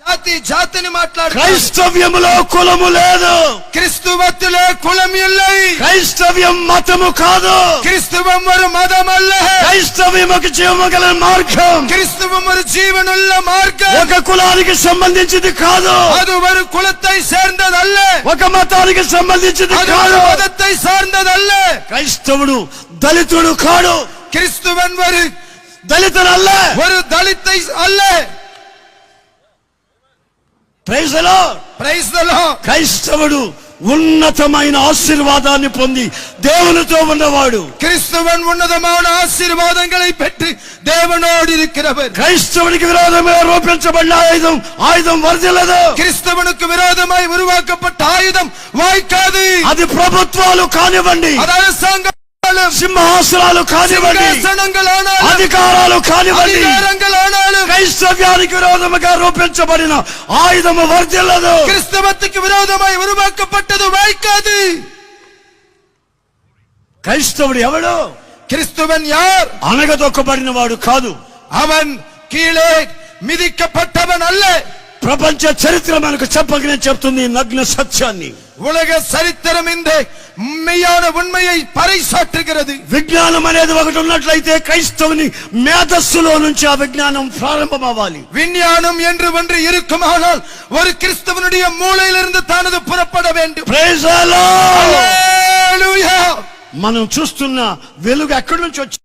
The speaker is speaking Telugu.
జాతి జాతిని మాట్లాడు క్రైస్తవ్యములో కులము లేదు கிறிஸ்துவத்திலே குலம் இல்லை క్రైస్తవ్యం మతము కాదు கிறிஸ்துவம் ஒரு மதம் அல்ல క్రైస్తవ్యం ఒక జీవము గల మార్గం கிறிஸ்துவம் ஒரு ஜீவனுள்ள மார்க்கம் ఒక కులానికి సంబంధించింది కాదు அது ஒரு குலத்தை சேர்ந்ததல்ல ఒక మతానికి సంబంధించింది அது ஒரு కాదు மதத்தை சார்ந்ததல்ல క్రైస్తవుడు దళితుడు కాడు கிறிஸ்துவன் ஒரு దళితుడల్ల ஒரு தலித்தை அல்ல ప్రైజలో பிரைஸ் தி லார்ட் క్రైస్తవుడు ఉన్నతమైన ఆశీర్వాదాన్ని పొంది దేవునితో ఉన్నవాడు கிறிஸ்துவன் உன்னதமான ஆசீர்வாதங்களை பெற்று தேவனோடு இருக்கிறவர் క్రైస్తవునికి విరోధమే రూపించబడిన ఆయుధం ఆయుధం వర్దిల్లదు கிறிஸ்தவனுக்கு விரோதமாய் உருவாக்கப்பட்ட ஆயுதம் வாய்க்காது అది ప్రభుత్వాలు కానివ్వండి அது அரசாங்கம் సింహాసనాలు కానివ్వండి சிங்காசனங்கள் ஆனாலும் అధికారాలు కానివ్వండి அதிகாரங்கள் ஆனாலும் క్రైస్తవ్యానికి విరోధముగా రూపించబడిన ఆయుధము వర్దిల్లదు கிறிஸ்தவத்துக்கு விரோதமாய் உருவாக்கப்பட்டது வாய்க்காது క్రైస్తవుడు ఎవడు கிறிஸ்துவன் யார் అనగదొక్కబడిన వాడు కాదు அவன் கீழே மிதிக்கப்பட்டவன் அல்ல ప్రపంచ చరిత్ర మనకు చెప్పకనే చెప్తుంది ఈ నగ్న సత్యాన్ని உலக சரித்திரம் இந்த மெய்யான உண்மையை பறைசாற்றுகிறது విజ్ఞానం అనేది ఒకటి ఉన్నట్లయితే క్రైస్తవుని మేధస్సులో నుంచి ఆ విజ్ఞానం ప్రారంభం అవ్వాలి விஞ்ஞானம் என்று ஒன்று இருக்குமானால் ஒரு கிறிஸ்தவனுடைய மூளையிலிருந்து தானது புறப்பட வேண்டும் Praise the Lord. Hallelujah. మనం చూస్తున్న వెలుగు ఎక్కడి నుంచి వచ్చి